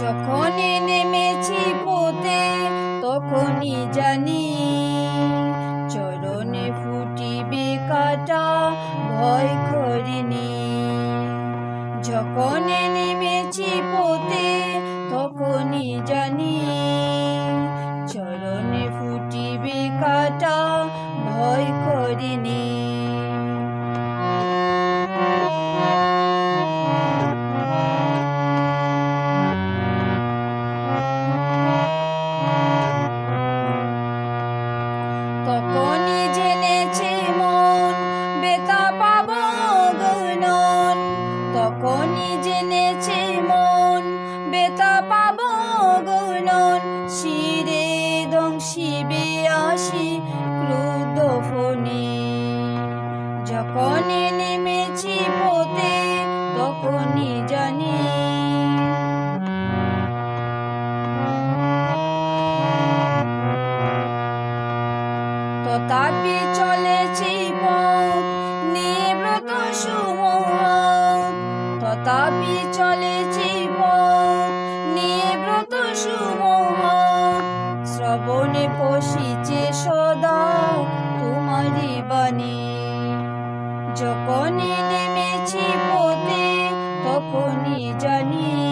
যখনই নেমেছি পোতে তখনই জানি শিবে আসি ক্রুদ্ধ ফণি। যখনই নেমেছি পোতে তখনই জানি। তথাপি চলেছি পথ নিব্রত সুমোহ তথাপি চলেছি পথ নিব্রত সুমোহ শ্রবণে পশিছে সদা তোমারি বাণী। যখনই নেমেছি পথে তখনই জানি